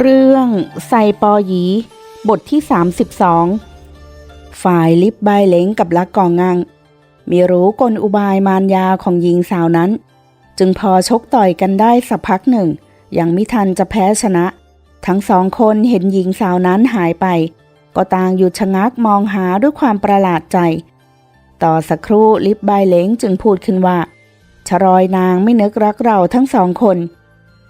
เรื่องไซปอหยี บทที่ 32 ฝ่ายลิบใบเหลงกับลักกองงังมีรู้กลอุบายมารยาของหญิงสาวนั้น จึงพอชกต่อยกันได้สักพักหนึ่ง ยังไมิทันจะแพ้ชนะ ทั้งสองคนเห็นหญิงสาวนั้นหายไป ก็ต่างหยุดชะงักมองหาด้วยความประหลาดใจ ต่อสักครู่ลิบใบเหลงจึงพูดขึ้นว่าชรอยนางไม่นึกรักเราทั้งสองคน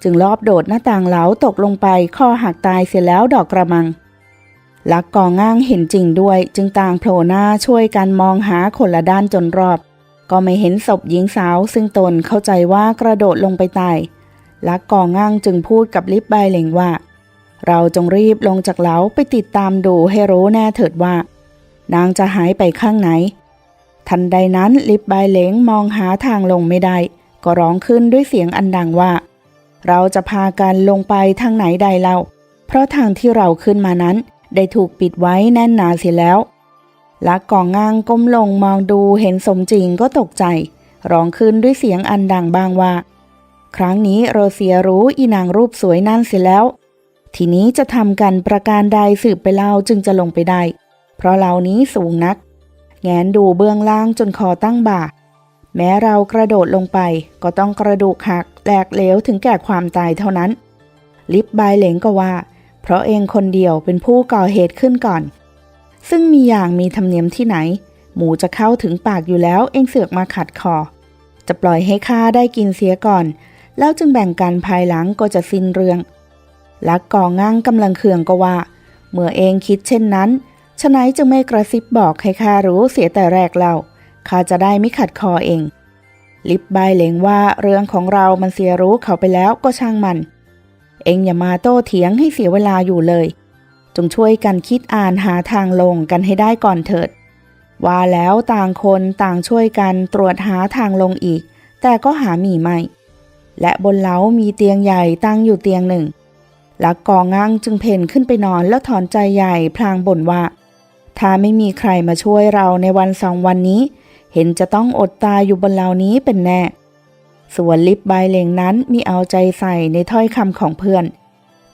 จึงลอบโดดหน้าต่างเหลาตกลงไปข้อหักตายเสียแล้วดอกกระมัง ลักกองง่างเห็นจริงด้วย จึงต่างโผล่หน้าช่วยกันมองหาคนละด้านจนรอบ ก็ไม่เห็นศพหญิงสาว ซึ่งตนเข้าใจว่ากระโดดลงไปตายลักกองง่างจึงพูดกับลิบใบเหลงว่า เราจงรีบลงจากเหลาไปติดตามดูให้รู้แน่เถิดว่า นางจะหายไปข้างไหน ทันใดนั้นลิบใบเหลงมองหาทางลงไม่ได้ ก็ร้องขึ้นด้วยเสียงอันดังว่า เราจะพากันลงไปทางไหนใดเล่าเพราะทางที่เราขึ้นมานั้น ได้ถูกปิดไว้แน่นหนาเสียแล้วลักกองง่างก้มลงมองดูเห็นสมจริงก็ตกใจ ร้องขึ้นด้วยเสียงอันดังบางว่า ครั้งนี้โรเซียรู้อีนางรูปสวยนั่นเสียแล้ว ทีนี้จะทำกันประการใดสืบไปเล่าจึงจะลงไปได้ เพราะเหล่านี้สูงนัก แงนดูเบื้องล่างจนคอตั้งบ่า แม้เรากระโดดลงไปก็ต้องกระดูกหัก แหลกเหลวถึงแก่ความตายเท่านั้น ลิบบายเหลงก็ว่า เพราะเองคนเดียวเป็นผู้ก่อเหตุขึ้นก่อน ซึ่งมีอย่างมีธรรมเนียมที่ไหน หมูจะเข้าถึงปากอยู่แล้วเองเสือกมาขัดคอ จะปล่อยให้ข้าได้กินเสียก่อน แล้วจึงแบ่งกันภายหลังก็จะสิ้นเรื่องลักกองง่างกำลังเคืองก็ว่า เมื่อเองคิดเช่นนั้นฉะไหนจึงไม่กระซิบบอกให้ข้ารู้เสียแต่แรกเล่าข้าจะได้ไม่ขัดคอเอง ลิบใบเลงว่าเรื่องของเรามันเสียรู้เขาไปแล้วก็ช่างมัน เองอย่ามาโต้เถียงให้เสียเวลาอยู่เลย จงช่วยกันคิดอ่านหาทางลงกันให้ได้ก่อนเถิด ว่าแล้วต่างคนต่างช่วยกันตรวจหาทางลงอีก แต่ก็หามีไม่ และบนเล้ามีเตียงใหญ่ตั้งอยู่เตียงหนึ่งลักกองงั่งจึงเพ่นขึ้นไปนอนแล้วถอนใจใหญ่พลางบ่นว่า ถ้าไม่มีใครมาช่วยเราในวันสองวันนี้ เห็นจะต้องอดตายอยู่บนเหล่านี้เป็นแน่ ส่วนลิบใบเลงนั้นมีเอาใจใส่ในถ้อยคำของเพื่อน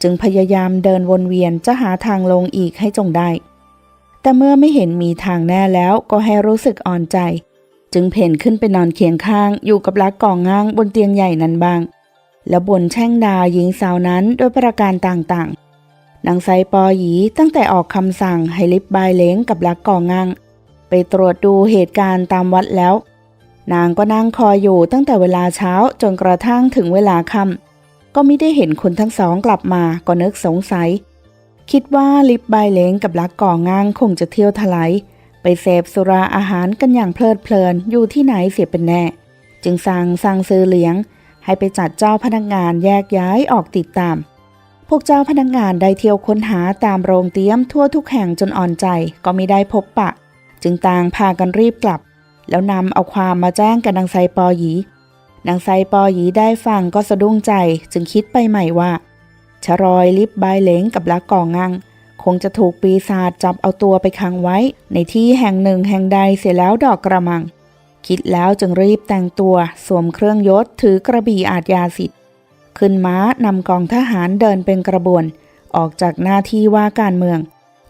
จึงพยายามเดินวนเวียนจะหาทางลงอีกให้จงได้ แต่เมื่อไม่เห็นมีทางแน่แล้วก็ให้รู้สึกอ่อนใจ จึงเพ่นขึ้นไปนอนเคียงข้างอยู่กับลักกองง้างบนเตียงใหญ่นั้นบ้าง แล้วบ่นแช่งดาหญิงสาวนั้นด้วยประการต่างๆนางไซปอหยีตั้งแต่ออกคำสั่งให้ลิบบายเล้งกับลักกองงัง ไปตรวจดูเหตุการณ์ตามวัดแล้ว นางก็นั่งคอยอยู่ตั้งแต่เวลาเช้าจนกระทั่งถึงเวลาค่ำก็ไม่ได้เห็นคนทั้งสองกลับมาก็นึกสงสัย คิดว่าลิบใบเล้งกับลักก่องงังคงจะเที่ยวถลายไปเสพสุราอาหารกันอย่างเพลิดเพลินอยู่ที่ไหนเสียเป็นแน่ จึงสั่งสั่งซื้อเลี้ยง ให้ไปจัดเจ้าพนักงานแยกย้ายออกติดตาม พวกเจ้าพนักงานได้เที่ยวค้นหาตามโรงเตี้ยมทั่วทุกแห่งจนอ่อนใจก็ไม่ได้พบปะ จึงต่างพากันรีบกลับ แล้วนำเอาความมาแจ้งกับนางไซปอหยีนางไซปอหยีได้ฟังก็สะดุ้งใจจึงคิดไปใหม่ว่าชรอยลิบใบเหลงกับลักกองงัง คงจะถูกปีศาจจับเอาตัวไปขังไว้ ในที่แห่งหนึ่งแห่งใดเสียแล้วดอกกระมัง คิดแล้วจึงรีบแต่งตัวสวมเครื่องยศถือกระบี่อาจยาสิทธิ์ขึ้นม้านำกองทหารเดินเป็นกระบวน ออกจากหน้าที่ว่าการเมือง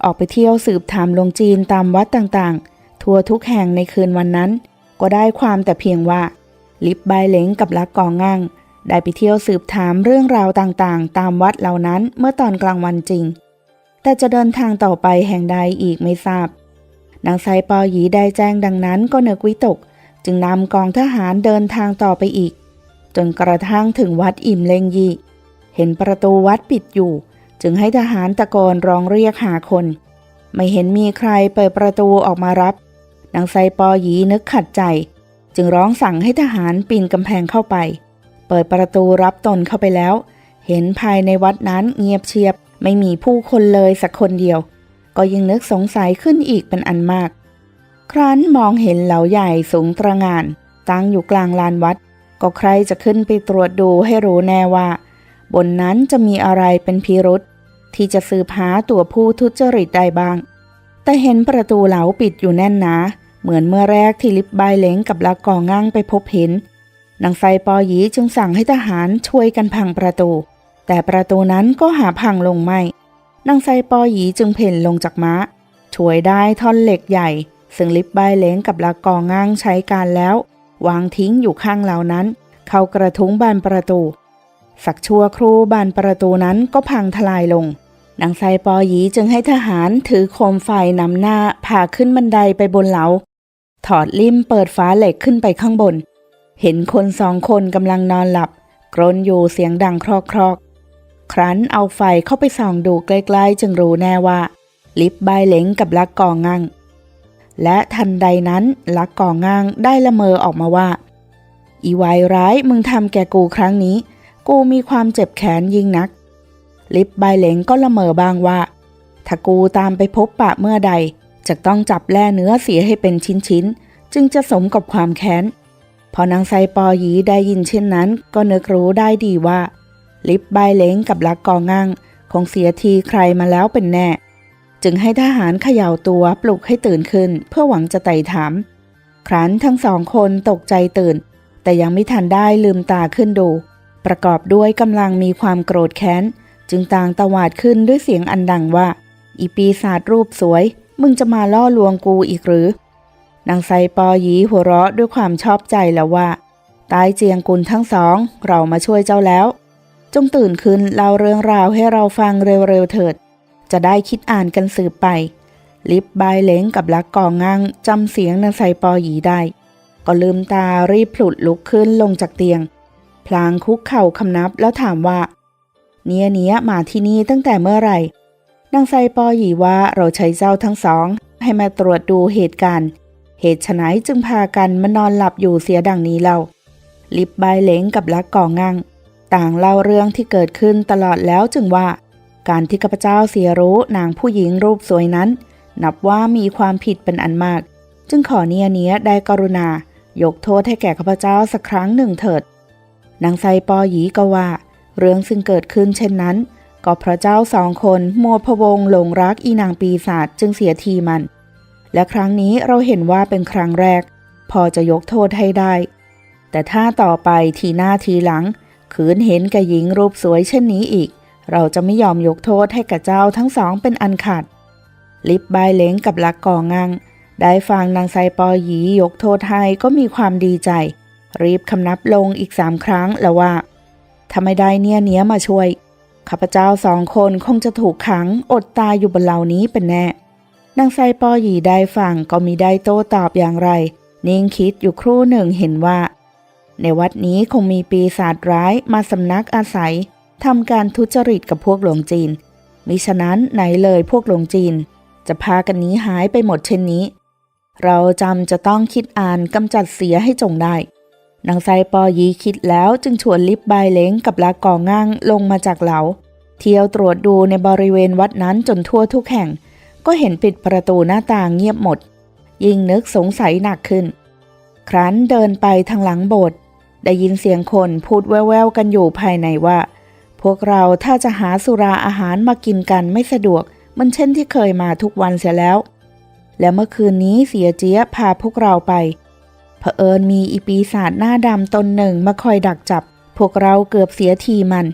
ออกไปเที่ยวสืบถามลงจีนตามวัดต่างๆ ทั่วทุกแห่งในคืนวันนั้น ก็ได้ความแต่เพียงว่า ลิบใบเหลงกับลักกองงั่งได้ไปเที่ยวสืบถามเรื่องราวต่างๆ ตามวัดเหล่านั้นเมื่อตอนกลางวันจริง แต่จะเดินทางต่อไปแห่งใดอีกไม่ทราบนางไซปอหยีได้แจ้งดังนั้นก็เนึกวิตก จึงนำกองทหารเดินทางต่อไปอีก จนกระทั่งถึงวัดอิ่มเลงยีเห็นประตูวัดปิดอยู่ จึงให้ทหารตะโกนร้องเรียกหาคน ไม่เห็นมีใครเปิดประตูออกมารับนางไซปอหยีนึกขัดใจ จึงร้องสั่งให้ทหารปีนกำแพงเข้าไป เปิดประตูรับตนเข้าไปแล้ว เห็นภายในวัดนั้นเงียบเชียบไม่มีผู้คนเลยสักคนเดียว ก็ยิ่งนึกสงสัยขึ้นอีกเป็นอันมาก ครั้นมองเห็นเหลาใหญ่สูงตระงาน ตั้งอยู่กลางลานวัด ก็ใครจะขึ้นไปตรวจดูให้รู้แน่ว่า บนนั้นจะมีอะไรเป็นพิรุษ ที่จะสืบหาตัวผู้ทุจริตได้บ้าง แต่เห็นประตูเหลาปิดอยู่แน่นหนาเหมือนเมื่อแรกที่ลิบใบเล้งกับลักองงั่งไปพบเห็นนางไซปอหยีจึงสั่งให้ทหารช่วยกันพังประตู แต่ประตูนั้นก็หาพังลงไม่นางไซปอหยีจึงเพ่นลงจากม้า ช่วยได้ท่อนเหล็กใหญ่ ซึ่งลิบใบายเหลงกับละกอง้างใช้การแล้ว วางทิ้งอยู่ข้างเหล่านั้น เข้ากระทุ้งบานประตู สักชั่วครู่บานประตูนั้นก็พังทลายลงนางไซปอหยีจึงให้ทหารถือโคมไฟนำหน้าพาขึ้นบันไดไปบนเหลา ถอดลิ่มเปิดฝาเหล็กขึ้นไปข้างบน เห็นคนสองคนกำลังนอนหลับ กรนอยู่เสียงดังครอกครอกครั้นเอาไฟเข้าไปส่องดูใกล้ๆ จึงรู้แน่ว่า ลิฟใบเหลงกับลักกองงังและทันใดนั้นลักกองงังได้ละเมอออกมาว่า อีวายร้ายมึงทำแกกูครั้งนี้ กูมีความเจ็บแขนยิ่งนัก ลิฟใบเหลงก็ละเมอบ้างว่า ถ้ากูตามไปพบปะเมื่อใด จะต้องจับแล่เนื้อเสียให้เป็นชิ้นๆ จึงจะสมกับความแค้น พอนางไซปอหยีได้ยินเช่นนั้น ก็นึกรู้ได้ดีว่า ลิฟใบเหลงกับลักกองังคงเสียทีใครมาแล้วเป็นแน่ จึงให้ทหารเขย่าตัวปลุกให้ตื่นขึ้น เพื่อหวังจะไต่ถาม ครั้นทั้งสองคนตกใจตื่น แต่ยังไม่ทันได้ลืมตาขึ้นดู ประกอบด้วยกำลังมีความโกรธแค้น จึงต่างตวาดขึ้นด้วยเสียงอันดังว่า อีปีศาจรูปสวย มึงจะมาล่อลวงกูอีกหรือ นางไซปอหยีหัวเราะด้วยความชอบใจแล้วว่า ตายเจียงกุลทั้งสอง เรามาช่วยเจ้าแล้ว จงตื่นขึ้นเล่าเรื่องราวให้เราฟังเร็วๆเถิด จะได้คิดอ่านกันสืบไป ลิฟบายเหลงกับลักกองงังจำเสียงนางไซปอหยีได้ ก็ลืมตารีบผลุดลุกขึ้นลงจากเตียง พลางคุกเข่าคำนับแล้วถามว่า เนียเนียมาที่นี่ตั้งแต่เมื่อไหร่นางไซปอหยีว่าเราใช้เจ้าทั้งสอง ให้มาตรวจดูเหตุการณ์ เหตุฉนัยจึงพากันมานอนหลับอยู่เสียดังนี้เล่า ลิบใบายเหลงกับลักก่องงังต่างเล่าเรื่องที่เกิดขึ้นตลอดแล้วจึงว่า การที่ข้าพเจ้าเสียรู้นางผู้หญิงรูปสวยนั้น นับว่ามีความผิดเป็นอันมาก จึงขอเนียเนียได้กรุณา ยกโทษให้แก่ข้าพเจ้าสักครั้งหนึ่งเถิด นางไซปอหยีก็ว่า เรื่องซึ่งเกิดขึ้นเช่นนั้น ก็เพราะเจ้าสองคนมัวพวงหลงรักอีนางปีศาจจึงเสียทีมัน และครั้งนี้เราเห็นว่าเป็นครั้งแรก พอจะยกโทษให้ได้ แต่ถ้าต่อไปทีหน้าทีหลังขืนเห็นแก่หญิงรูปสวยเช่นนี้อีก เราจะไม่ยอมยกโทษให้กับเจ้าทั้งสองเป็นอันขาดลิบใบายเหลงกับลักกองังได้ฟังนางไซปอหยียกโทษให้ก็มีความดีใจ รีบคำนับลงอีกสามครั้งแล้วว่าถ้าไม่ได้เนี่ยเนี้ยมาช่วยข้าพเจ้าสองคนคงจะถูกขังอดตายอยู่บนเหล่านี้เป็นแน่นางไซปอหยีได้ฟังก็มีได้โต้ตอบอย่างไร นิ่งคิดอยู่ครู่หนึ่งเห็นว่า ในวัดนี้คงมีปีศาจร้ายมาสำนักอาศัยทำการทุจริตกับพวกหลวงจีนมิฉะนั้นไหนเลยพวกหลวงจีน จะพากันนี้หายไปหมดเช่นนี้ เราจำจะต้องคิดอ่านกำจัดเสียให้จงได้ นางไซปอยีคิดแล้วจึงชวนลิบใบายเล้งกับลากอง่างลงมาจากเหลา เที่ยวตรวจดูในบริเวณวัดนั้นจนทั่วทุกแห่ง ก็เห็นปิดประตูหน้าต่างเงียบหมด ยิ่งนึกสงสัยหนักขึ้น ครั้นเดินไปทางหลังโบสถ์ได้ยินเสียงคนพูดแว่วๆกันอยู่ภายในว่า พวกเราถ้าจะหาสุราอาหารมากินกันไม่สะดวก มันเช่นที่เคยมาทุกวันเสียแล้ว และเมื่อคืนนี้เสียเจี๊ยพาพวกเราไป เผอิญมีอีปีศาจหน้าดำตนหนึ่งมาคอยดักจับ พวกเราเกือบเสียทีมัน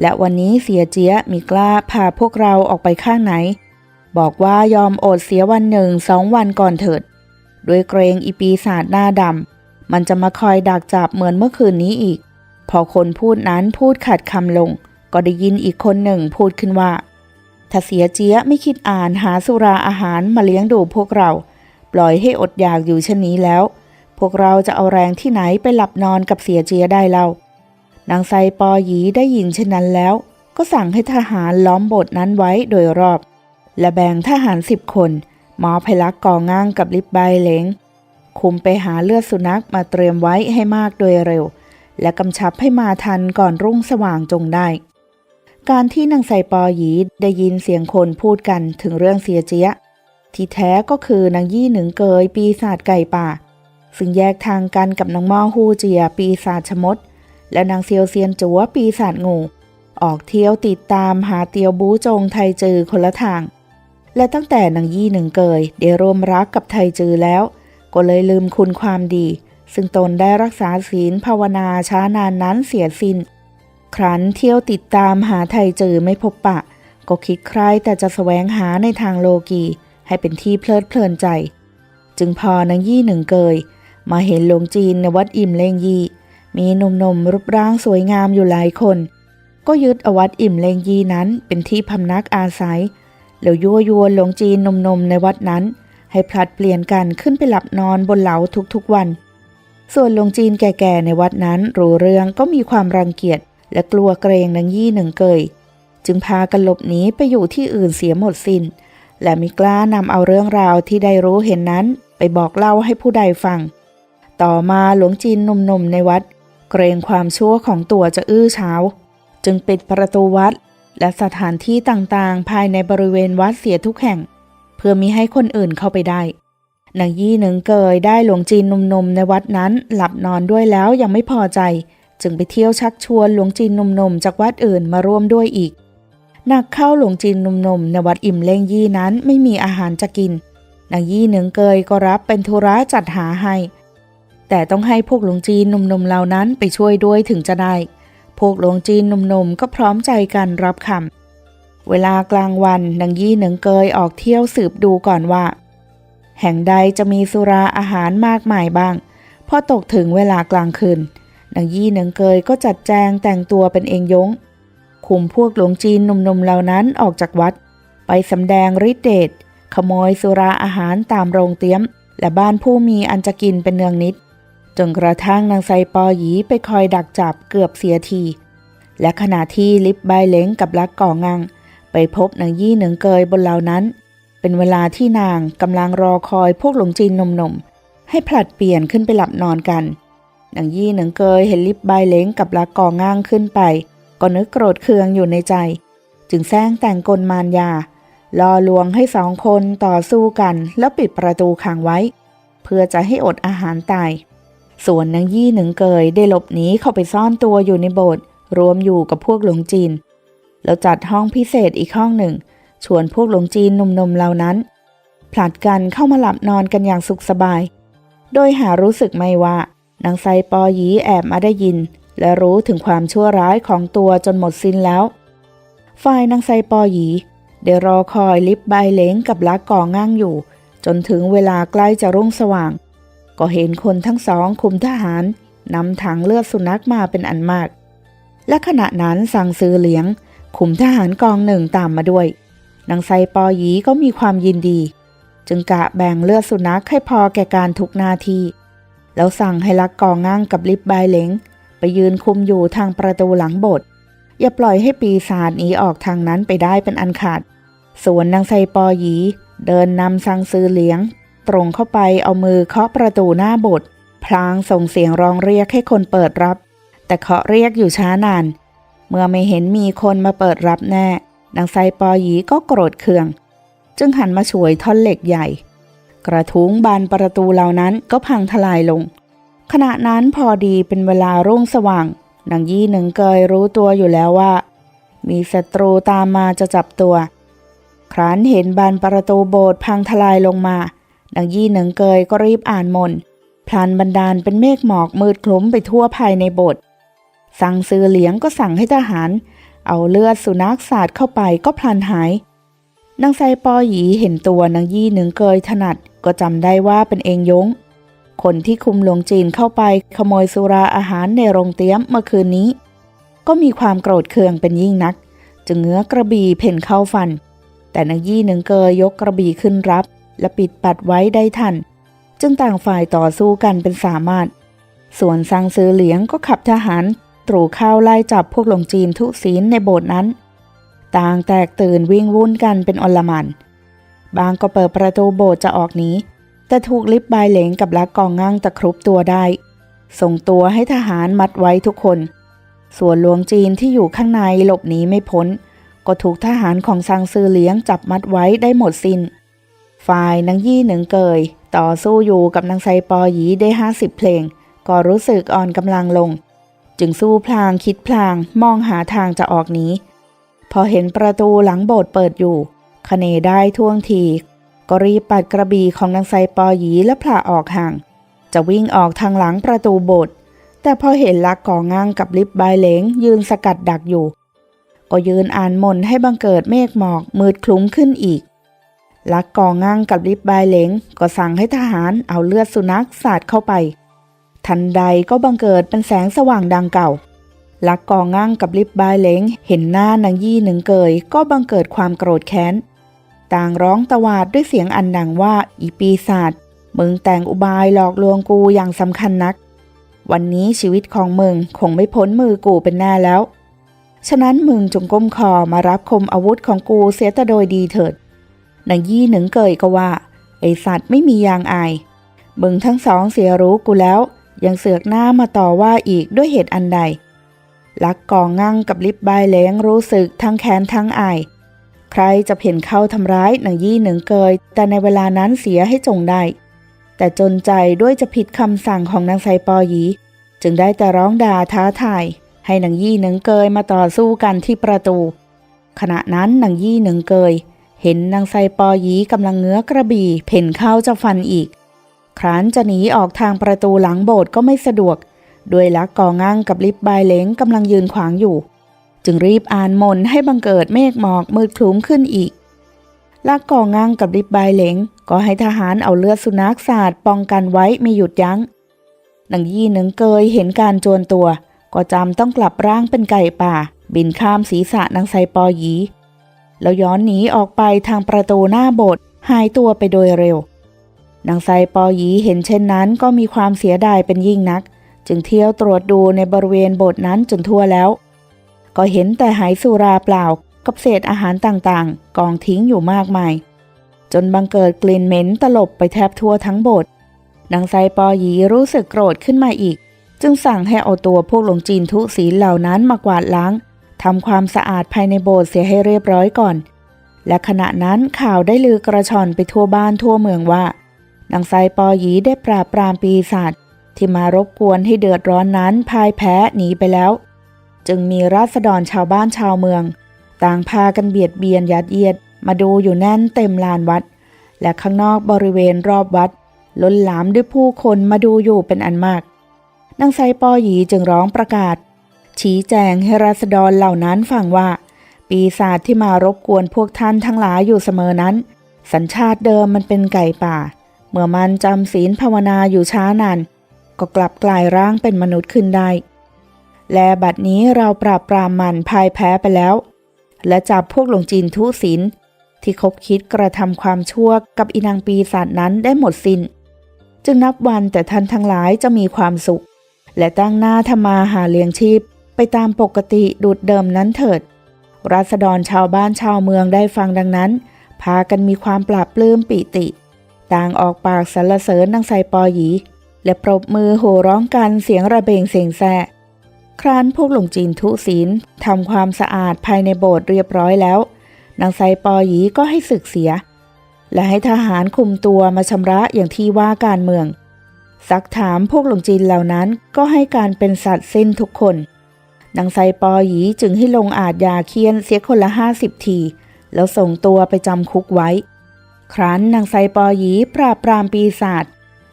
และวันนี้เสียเจี๊ยมีกล้าพาพวกเราออกไปข้างไหน บอกว่ายอมอดเสียวันหนึ่งสองวันก่อนเถิด ด้วยเกรงอีปีศาจหน้าดำมันจะมาคอยดักจับเหมือนเมื่อคืนนี้อีก พอคนพูดนั้นพูดขัดคำลง ก็ได้ยินอีกคนหนึ่งพูดขึ้นว่าถ้าเสียเจี๊ยไม่คิดอ่านหาสุราอาหารมาเลี้ยงดูพวกเรา ปล่อยให้อดอยากอยู่เช่นนี้แล้ว พวกเราจะเอาแรงที่ไหนไปหลับนอนกับเสียเจียได้เล่านางไซปอหยีได้ยินเช่นนั้นแล้ว ก็สั่งให้ทหารล้อมโบสถ์นั้นไว้โดยรอบ และแบ่งทหารสิบคนหมอพลักกองง่างกับลิบใบเหลงคุมไปหาเลือดสุนัขมาเตรียมไว้ให้มากโดยเร็ว และกำชับให้มาทันก่อนรุ่งสว่างจงได้ การที่นางไซปอหยีได้ยินเสียงคนพูดกันถึงเรื่องเสียเจียที่แท้ก็คือนางยี่หนึ่งเกยปีศาจไก่ป่า ซึ่งแยกทางกันกับนางม่อฮูเจียปีศาจชมด และนางเซียวเซียนจัวปีศาจงู ออกเที่ยวติดตามหาเตียวบูจงไทจือคนละทาง และตั้งแต่นางยี่หนึ่งเกยได้ร่วมรักกับไทจือแล้ว ก็เลยลืมคุณความดี ซึ่งตนได้รักษาศีลภาวนาช้านานนั้นเสียสิน้น ครั้นเที่ยวติดตามหาไทยเจอไม่พบปะ ก็คิดใครแต่จะแสวงหาในทางโลกีให้เป็นที่เพลิดเพลินใจ จึงพอนางยี่หนึ่งเกย มาเห็นหลวงจีนในวัดอิ่มเลงยี มีหนุ่มๆรูปร่างสวยงามอยู่หลายคน ก็ยึดอวัดอิ่มเลงยีนั้นเป็นที่พำนักอาศัยแล้วยั่วยวนหลวงจีนหนุ่มๆในวัดนั้น ให้ผลัดเปลี่ยนกันขึ้นไปหลับนอนบนเหลาทุกๆวัน ส่วนหลวงจีนแก่ๆในวัดนั้นรู้เรื่องก็มีความรังเกียจและกลัวเกรงนางยี่หนึ่งเกย จึงพากันหลบหนีไปอยู่ที่อื่นเสียหมดสิน้น และมิกล้านำเอาเรื่องราวที่ได้รู้เห็นนั้นไปบอกเล่าให้ผู้ใดฟัง ต่อมาหลวงจีนหนุ่มๆในวัด เกรงความชั่วของตัวจะอื้อเช้าจึงปิดประตูวัด และสถานที่ต่างๆ ภายในบริเวณวัดเสียทุกแห่ง เพื่อมิให้คนอื่นเข้าไปได้นางยี่หนึ่งเกยได้หลวงจีนหนุ่มๆในวัดนั้นหลับนอนด้วยแล้วยังไม่พอใจ จึงไปเที่ยวชักชวนหลวงจีนหนุ่มๆจากวัดอื่นมาร่วมด้วยอีกหนักเข้าหลวงจีนหนุ่มๆในวัดอิ่มเล่งยี่นั้นไม่มีอาหารจะกินนางยี่หนึ่งเกยก็รับเป็นธุระจัดหาให้ แต่ต้องให้พวกหลวงจีนหนุ่มๆเหล่านั้นไปช่วยด้วยถึงจะได้ พวกหลวงจีนหนุ่มๆก็พร้อมใจกันรับคำเวลากลางวันนางยี่หนึ่งเกยออกเที่ยวสืบดูก่อนว่า แห่งใดจะมีสุราอาหารมากมายบ้าง พอตกถึงเวลากลางคืนนางยี่หนึ่งเกยก็จัดแจงแต่งตัวเป็นเองยงคุมพวกหลวงจีนหนุ่มๆเหล่านั้นออกจากวัด ไปสำแดงฤทธิเดชขโมยสุราอาหารตามโรงเตี้ยม และบ้านผู้มีอันจะกินเป็นเนืองนิด จนกระทั่งนางไซปอหยีไปคอยดักจับเกือบเสียที และขณะที่ลิบใบเล้งกับลักก่องัง ไปพบนางยี่หนึ่งเกยบนเหล่านั้น เป็นเวลาที่นางกำลังรอคอยพวกหลงจีนหนุ่มๆให้ผลัดเปลี่ยนขึ้นไปหลับนอนกันนางยี่หนึ่งเกยเห็นลิบใบเล้งกับลักก่องังขึ้นไป ก็นึกโกรธเคืองอยู่ในใจ จึงแซงแต่งกลมารยาล่อลวงให้สองคนต่อสู้กันแล้วปิดประตูขังไว้ เพื่อจะให้อดอาหารตาย ส่วนนางยี่หนึ่งเกยได้หลบหนีเข้าไปซ่อนตัวอยู่ในโบสถ์รวมอยู่กับพวกหลวงจีน แล้วจัดห้องพิเศษอีกห้องหนึ่ง ชวนพวกหลวงจีนหนุ่มๆเหล่านั้น ผลัดกันเข้ามาหลับนอนกันอย่างสุขสบาย โดยหารู้สึกไม่ว่านางไซปอหยีแอบมาได้ยิน และรู้ถึงความชั่วร้ายของตัวจนหมดสิ้นแล้ว ฝ่ายนางไซปอหยีได้รอคอยลิบใบเล้งกับลักกอง่างอยู่ จนถึงเวลาใกล้จะรุ่งสว่าง ก็เห็นคนทั้งสองคุมทหารนำถังเลือดสุนัขมาเป็นอันมาก และขณะนั้นสั่งซื้อเลี้ยง ขุมทหารกองหนึ่งตามมาด้วย นางไซปอยีก็มีความยินดี จึงกะแบ่งเลือดสุนัขให้พอแก่การทุกหน้าที่แล้วสั่งให้ลักกองง่างกับลิบใบเล้งไปยืนคุมอยู่ทางประตูหลังโบสถ์อย่าปล่อยให้ปีศาจหนีออกทางนั้นไปได้เป็นอันขาด ส่วนนางไซปอยีเดินนำสั่งซื้อเลี้ยง ตรงเข้าไปเอามือเคาะประตูหน้าโบสถ์พลางส่งเสียงร้องเรียกให้คนเปิดรับ แต่เคาะเรียกอยู่ช้านาน เมื่อไม่เห็นมีคนมาเปิดรับแน่นางไซปอหยีก็โกรธเคือง จึงหันมาช่วยท่อนเหล็กใหญ่ กระทุ้งบานประตูเหล่านั้นก็พังทลายลง ขณะนั้นพอดีเป็นเวลารุ่งสว่างนางยี่หนึ่งเกยรู้ตัวอยู่แล้วว่า มีศัตรูตามมาจะจับตัว ครั้นเห็นบานประตูโบสถ์พังทลายลงมา นางยี่หนึ่งเกยก็รีบอ่านมนต์พลันบันดาลเป็นเมฆหมอกมืดคลุ้มไปทั่วภายในโบสถ์สั่งซื้อเหลียงก็สั่งให้ทหาร เอาเลือดสุนัขสาดเข้าไปก็พลันหายนางไซปอหยีเห็นตัวนางยี่หนึ่งเกยถนัดก็จำได้ว่าเป็นเองยง คนที่คุมหลวงจีนเข้าไปขโมยสุราอาหารในโรงเตี้ยมเมื่อคืนนี้ ก็มีความโกรธเคืองเป็นยิ่งนัก จึงเงื้อกระบี่เพ่นเข้าฟัน แต่นางยี่หนึ่งเกยยกกระบี่ขึ้นรับ และปิดปัดไว้ได้ทัน จึงต่างฝ่ายต่อสู้กันเป็นสามารถ ส่วนซังซื้อเหลียงก็ขับทหารตรู่เข้าไล่จับพวกหลวงจีนทุศีลในโบสถ์นั้น ต่างแตกตื่นวิ่งวุ่นกันเป็นอลมันบางก็เปิดประตูโบสถ์จะออกหนีแต่ถูกลิบใบเหลงกับลักกองงั่งตะครุบตัวได้ ส่งตัวให้ทหารมัดไว้ทุกคน ส่วนหลวงจีนที่อยู่ข้างในหลบหนีไม่พ้น ก็ถูกทหารของซังซือเลี้ยงจับมัดไว้ได้หมดสิน้น ฝ่ายนางยี่หนึ่งเกย ต่อสู้อยู่กับนางไซปอหยีได้ห้าสิบเพลง ก็รู้สึกอ่อนกำลังลง จึงสู้พลางคิดพลางมองหาทางจะออกหนีพอเห็นประตูหลังโบสถ์เปิดอยู่คเนได้ท่วงที ก็รีบปัดกระบี่ของนางไซปอหยีและผละออกห่าง จะวิ่งออกทางหลังประตูโบสถ์แต่พอเห็นลักก่องังกับลิบใบเหลงยืนสกัดดักอยู่ ก็ยืนอ่านมนให้บังเกิดเมฆหมอกมืดคลุ้มขึ้นอีก ลักก่องังกับลิบใบเหลงก็สั่งให้ทหารเอาเลือดสุนัขสาดเข้าไป ทันใดก็บังเกิดเป็นแสงสว่างดังเก่าลักก่องั่งกับลิบบายเหลงเห็นหน้านางยี่หนึ่งเกย ก็บังเกิดความโกรธแค้น ต่างร้องตวาดด้วยเสียงอันดังว่าอีปีศาจมึงแต่งอุบายหลอกลวงกูอย่างสำคัญนัก วันนี้ชีวิตของมึงคงไม่พ้นมือกูเป็นแน่แล้ว ฉะนั้นมึงจงก้มคอมารับคมอาวุธของกูเสียแต่โดยดีเถิด นางยี่หนึ่งเกยก็ว่า ไอสัตว์ไม่มียางอายมึงทั้งสองเสียรู้กูแล้ว ยังเสือกหน้ามาต่อว่าอีกด้วยเหตุอันใด ลักกองงั่งกับลิบใบายเหลงรู้สึกทั้งแค้นทั้งอาย ใครจะเพ่นเข้าทำร้ายนังยี่หนึ่งเกย แต่ในเวลานั้นเสียให้จงได้ แต่จนใจด้วยจะผิดคำสั่งของนางไซปอหยี จึงได้แต่ร้องด่าท้าทาย ให้หนังยี่หนึ่งเกยมาต่อสู้กันที่ประตู ขณะนั้นนังยี่หนึ่งเกย เห็นนางไซปอยีกำลังเงื้อกระบี่เพ่นเข้าจะฟันอีก ครั้นจะหนีออกทางประตูหลังโบสถ์ก็ไม่สะดวก ด้วยลักกองั่งกับลิบบายเหลงกำลังยืนขวางอยู่ จึงรีบอ่านมนให้บังเกิดเมฆหมอกมืดคลุ้มขึ้นอีกลักกองั่งกับลิบบายเหลงก็ให้ทหารเอาเลือดสุนัขสาดป้องกันไว้ไม่หยุดยัง้งนางยี่หนึ่งเกยเห็นการโจรตัว ก็จำต้องกลับร่างเป็นไก่ป่า บินข้ามศีรษะนางไซปอหยี แล้วย้อนหนีออกไปทางประตูหน้าโบสถ์หายตัวไปโดยเร็วนางไซปอหยีเห็นเช่นนั้นก็มีความเสียดายเป็นยิ่งนัก จึงเที่ยวตรวจดูในบริเวณโบสถ์นั้นจนทั่วแล้ว ก็เห็นแต่หายสุราเปล่ากับเศษอาหารต่างๆ กองทิ้งอยู่มากมาย จนบังเกิดกลิ่นเหม็นตลบไปแทบทั่วทั้งโบสถ์นางไซปอหยีรู้สึกโกรธขึ้นมาอีก จึงสั่งให้เอาตัวพวกหลงจีนทุศีลเหล่านั้นมากวาดล้าง ทำความสะอาดภายในโบสถ์เสียให้เรียบร้อยก่อน และขณะนั้นข่าวได้ลือกระชอนไปทั่วบ้านทั่วเมืองว่านางไซปอหยีได้ปราบปรามปีศาจที่มารบกวนให้เดือดร้อนนั้นพ่ายแพ้หนีไปแล้ว จึงมีราษฎรชาวบ้านชาวเมือง ต่างพากันเบียดเบียนยัดเยียด มาดูอยู่แน่นเต็มลานวัด และข้างนอกบริเวณรอบวัด ล้นหลามด้วยผู้คนมาดูอยู่เป็นอันมากนางไซปอหยีจึงร้องประกาศ ชี้แจงให้ราษฎรเหล่านั้นฟังว่า ปีศาจที่มารบกวนพวกท่านทั้งหลายอยู่เสมอนั้น สัญชาติเดิมมันเป็นไก่ป่า เมื่อมันจำศีลภาวนาอยู่ช้านาน ก็กลับกลายร่างเป็นมนุษย์ขึ้นได้ และบัดนี้เราปราบปรามมันพ่ายแพ้ไปแล้ว และจับพวกหลงจีนทุศีลที่คบคิดกระทำความชั่วกับอีนางปีศาจนั้นได้หมดสิน้น จึงนับวันแต่ท่านทั้งหลายจะมีความสุข และตั้งหน้าทำมาหาเลี้ยงชีพ ไปตามปกติดูดเดิมนั้นเถิดราษฎรชาวบ้านชาวเมืองได้ฟังดังนั้น พากันมีความปราบปลื้มปิติ ต่างออกปากสรรเสริญนางไซปอหยีและปรบมือโห่ร้องกันเสียงระเบงเสียงแซ่ครั้นพวกหลงจีนทุศีลทำความสะอาดภายในโบสถ์เรียบร้อยแล้ว นางไซปอหยีก็ให้ศึกเสีย และให้ทหารคุมตัวมาชำระอย่างที่ว่าการเมืองซักถามพวกหลงจีนเหล่านั้นก็ให้การเป็นสัตว์สิ้นทุกคน นางไซปอหยีจึงให้ลงอาจยาเคียนเสียคนละห้าสิบที แล้วส่งตัวไปจำคุกไว้ ครั้นนางไซปอหยีปราบปรามปีศาจ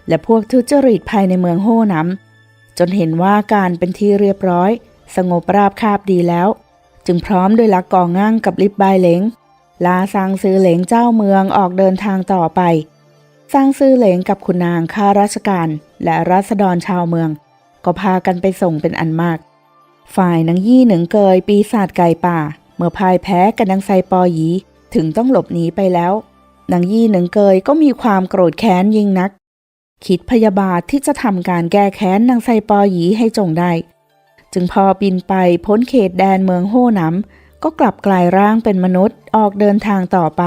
และพวกทุจริตภายในเมืองโฮ่น้ำจนเห็นว่าการเป็นที่เรียบร้อย สงบราบคาบดีแล้ว จึงพร้อมด้วยลักกองง่างกับลิบบายเหลงลาซางซื้อเหลงเจ้าเมืองออกเดินทางต่อไปสร้างซื้อเหลงกับคุณนางข้าราชการ และรัษฎรชาวเมือง ก็พากันไปส่งเป็นอันมาก ฝ่ายนางยี่หนึ่งเกยปีศาจไก่ป่า เมื่อพ่ายแพ้กับนางไซปอหยีถึงต้องหลบหนีไปแล้วนางยี่หนึ่งเกยก็มีความโกรธแค้นยิ่งนัก คิดพยาบาทที่จะทำการแก้แค้นนางไซปอหยีให้จงได้ จึงพอบินไปพ้นเขตแดนเมืองโฮหน้ำก็กลับกลายร่างเป็นมนุษย์ออกเดินทางต่อไป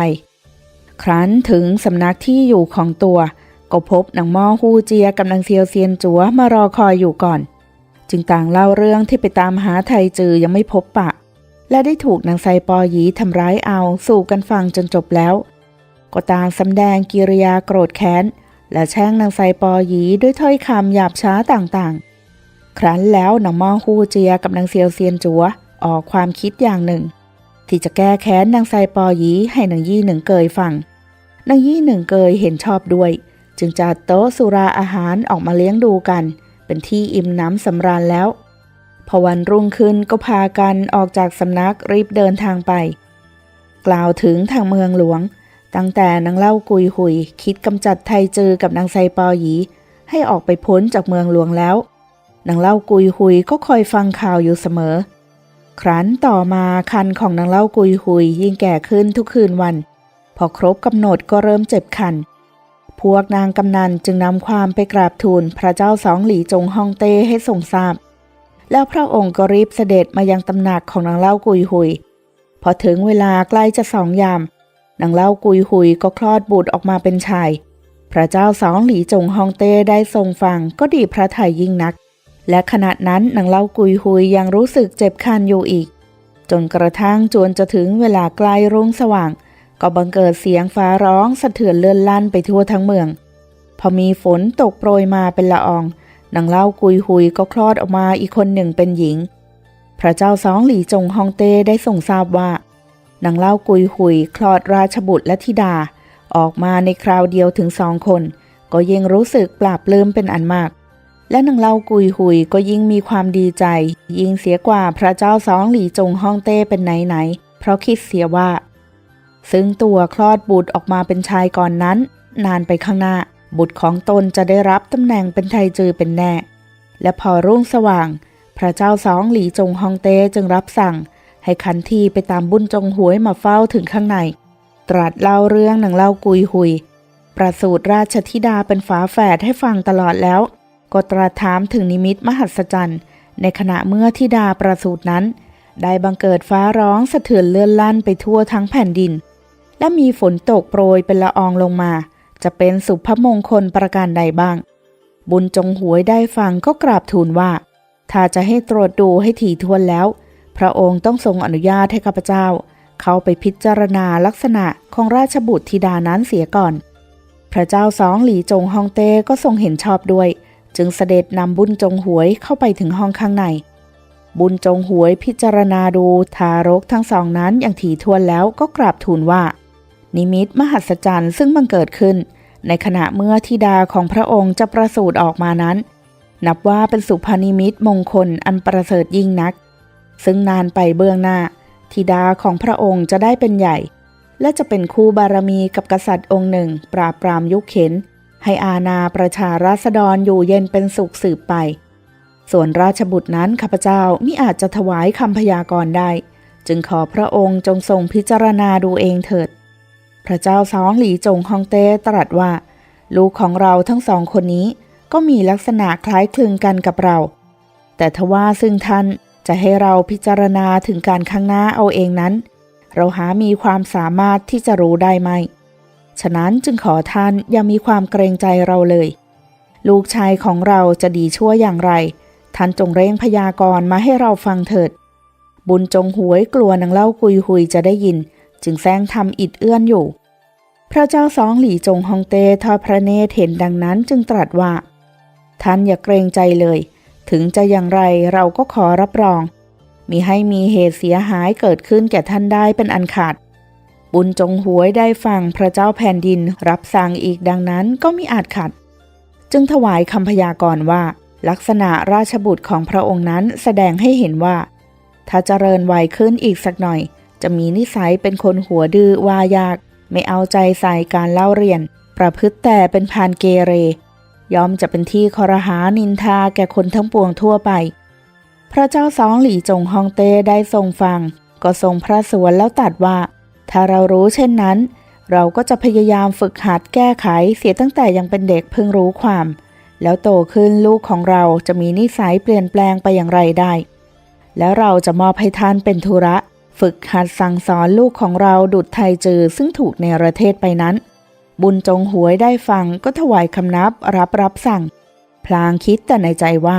ครั้นถึงสำนักที่อยู่ของตัว ก็พบนางม่อฮูเจียกับนางเซียวเซียนจัวมารอคอยอยู่ก่อน จึงต่างเล่าเรื่องที่ไปตามหาไทจือยังไม่พบปะ และได้ถูกนางไซปอหยีทำร้ายเอาสู่กันฟังจนจบแล้ว ก็ต่างสำแดงกิริยาโกรธแค้น และแช่งนางไซปอหยีด้วยถ้อยคำหยาบช้าต่างๆ ครั้นแล้วนางม่อฮูเจียกับนางเซียวเซียนจัวออกความคิดอย่างหนึ่ง ที่จะแก้แค้นนางไซปอหยีให้นางยี่หนึ่งเกยฟังนางยี่หนึ่งเกยเห็นชอบด้วย จึงจัดโต๊ะสุราอาหารออกมาเลี้ยงดูกัน เป็นที่อิ่มน้ำสำราญแล้ว พอวันรุ่งขึ้นก็พากันออกจากสำนักรีบเดินทางไป กล่าวถึงทางเมืองหลวง ตั้งแต่นางเล่ากุยหุย คิดกำจัดไทจือกับนางไซปอหยี ให้ออกไปพ้นจากเมืองหลวงแล้วนางเล่ากุยหุยก็คอยฟังข่าวอยู่เสมอ ครั้นต่อมาคันของนางเล่ากุยหุยยิ่งแก่ขึ้นทุกคืนวัน พอครบกำหนดก็เริ่มเจ็บคัน พวกนางกำนันจึงนำความไปกราบทูลพระเจ้าสองหลีจงฮ่องเต้ให้ทรงทราบ แล้วพระองค์ก็รีบเสด็จมายังตำหนักของนางเล่ากุยหุย พอถึงเวลาใกล้จะสองยามนางเล่ากุยหุยก็คลอดบุตรออกมาเป็นชาย พระเจ้าสองหลีจงฮองเต้ได้ทรงฟังก็ดีพระทัยยิ่งนัก และขณะนั้นนางเล่ากุยหุยยังรู้สึกเจ็บคันอยู่อีก จนกระทั่งจวนจะถึงเวลาใกล้รุ่งสว่าง ก็บังเกิดเสียงฟ้าร้องสะเทือนเลื่อนลั่นไปทั่วทั้งเมือง พอมีฝนตกโปรยมาเป็นละอองนางเล่ากุยหุยก็คลอดออกมาอีกคนหนึ่งเป็นหญิง พระเจ้าสองหลีจงฮองเต้ได้ทรงทราบว่านางเล่ากุยหุยคลอดราชบุตรและธิดา ออกมาในคราวเดียวถึงสองคน ก็ยิ่งรู้สึกปราบปลื้มเป็นอันมาก และนางเล่ากุยหุยก็ยิ่งมีความดีใจ ยิ่งเสียกว่าพระเจ้าสองหลีจงฮองเต้เป็นไหนไหนเพราะคิดเสียว่า ซึ่งตัวคลอดบุตรออกมาเป็นชายก่อนนั้น นานไปข้างหน้า บุตรของตนจะได้รับตำแหน่งเป็นไทจือเป็นแน่ และพอรุ่งสว่าง พระเจ้าสองหลีจงฮองเต้จึงรับสั่ง ให้คันทีไปตามบุญจงหวยมาเฝ้าถึงข้างใน ตรัสเล่าเรื่องหนังเล่ากุยหุย ประสูตรราชธิดาเป็นฝาแฝดให้ฟังตลอดแล้ว ก็ตรัสถามถึงนิมิตมหัศจรรย์ ในขณะเมื่อธิดาประสูตรนั้น ได้บังเกิดฟ้าร้องสะเทือนเลื่อนลั่นไปทั่วทั้งแผ่นดิน และมีฝนตกโปรยเป็นละอองลงมา จะเป็นสุภมงคลประการใดบ้าง บุญจงหวยได้ฟังก็กราบทูลว่า ถ้าจะให้ตรวจดูให้ถี่ถ้วนแล้ว พระองค์ต้องทรงอนุญาตให้ข้าพเจ้า เข้าไปพิจารณาลักษณะของราชบุตรธิดานั้นเสียก่อน พระเจ้าสองหลีจงฮองเต้ก็ทรงเห็นชอบด้วย จึงเสด็จนำบุญจงหวยเข้าไปถึงห้องข้างใน บุญจงหวยพิจารณาดูทารกทั้งสองนั้นอย่างถี่ถ้วนแล้วก็กราบทูลว่า นิมิตมหัศจรรย์ซึ่งบังเกิดขึ้น ในขณะเมื่อธิดาของพระองค์จะประสูติออกมานั้น นับว่าเป็นสุภานิมิตมงคลอันประเสริฐยิ่งนัก ซึ่งนานไปเบื้องหน้า ธิดาของพระองค์จะได้เป็นใหญ่ และจะเป็นคู่บารมีกับกษัตริย์องค์หนึ่ง ปราบปรามยุคเข็น ให้อาณาประชาราษฎรอยู่เย็นเป็นสุขสืบไป ส่วนราชบุตรนั้นข้าพเจ้ามิอาจจะถวายคำพยากรณ์ได้ จึงขอพระองค์จงทรงพิจารณาดูเองเถิด พระเจ้าสองหลีจงฮองเต้ตรัสว่า ลูกของเราทั้งสองคนนี้ก็มีลักษณะคล้ายคลึงกันกับเรา แต่ทว่าซึ่งท่านจะให้เราพิจารณาถึงการข้างหน้าเอาเองนั้น เราหามีความสามารถที่จะรู้ได้ไหม ฉะนั้นจึงขอท่านอย่ามีความเกรงใจเราเลย ลูกชายของเราจะดีชั่วอย่างไร ท่านจงเร่งพยากรณ์มาให้เราฟังเถิด บุญจงหวยกลัวนางเล่ากุยหุยจะได้ยิน จึงแซงทำอิดเอื้อนอยู่ พระเจ้าสองหลี่จงฮองเต้ทอดพระเนตรเห็นดังนั้นจึงตรัสว่า ท่านอย่าเกรงใจเลย ถึงจะอย่างไรเราก็ขอรับรอง มีให้มีเหตุเสียหายเกิดขึ้นแก่ท่านได้เป็นอันขาด บุญจงหวยได้ฟังพระเจ้าแผ่นดินรับสั่งอีกดังนั้นก็มิอาจขัด จึงถวายคำพยากรณ์ว่า ลักษณะราชบุตรของพระองค์นั้นแสดงให้เห็นว่า ถ้าเจริญวัยขึ้นอีกสักหน่อย จะมีนิสัยเป็นคนหัวดื้อวายาก ไม่เอาใจใส่การเล่าเรียน ประพฤติแต่เป็นพานเกเรย่อมจะเป็นที่คอรหานินทาแก่คนทั้งปวงทั่วไป พระเจ้าสองหลี่จงฮองเต้ได้ทรงฟัง ก็ทรงพระสวนแล้วตรัดว่า ถ้าเรารู้เช่นนั้น เราก็จะพยายามฝึกหัดแก้ไขเสียตั้งแต่ยังเป็นเด็กเพิ่งรู้ความ แล้วโตขึ้นลูกของเราจะมีนิสัยเปลี่ยนแปลงไปอย่างไรได้ แล้วเราจะมอบให้ท่านเป็นธุระ ฝึกหัดสั่งสอนลูกของเราดุดไทยจือซึ่งถูกในประเทศไปนั้น บุญจงหวยได้ฟังก็ถวายคำนับรับรับสั่ง พลางคิดแต่ในใจว่า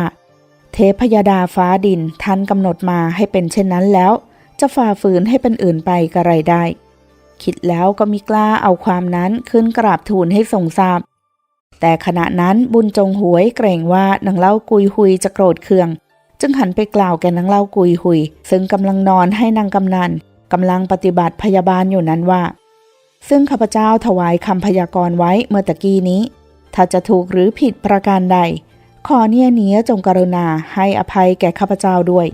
เทพยดาฟ้าดินท่านกำหนดมาให้เป็นเช่นนั้นแล้ว จะฝ่าฝืนให้เป็นอื่นไปกระไรได้ คิดแล้วก็มิกล้าเอาความนั้นขึ้นกราบทูลให้ทรงทราบ แต่ขณะนั้นบุญจงหวยเกรงว่านางเล่ากุยหุยจะโกรธเคือง จึงหันไปกล่าวแก่นางเล่ากุยหุย ซึ่งกำลังนอนให้นางกำนันกำลังปฏิบัติพยาบาลอยู่นั้นว่า ซึ่งข้าพเจ้าถวายคำพยากรณ์ไว้เมื่อตะกี้นี้ ถ้าจะถูกหรือผิดประการใด ขอเนี่ยเนี้ยจงกรุณาให้อภัยแก่ข้าพเจ้าด้วย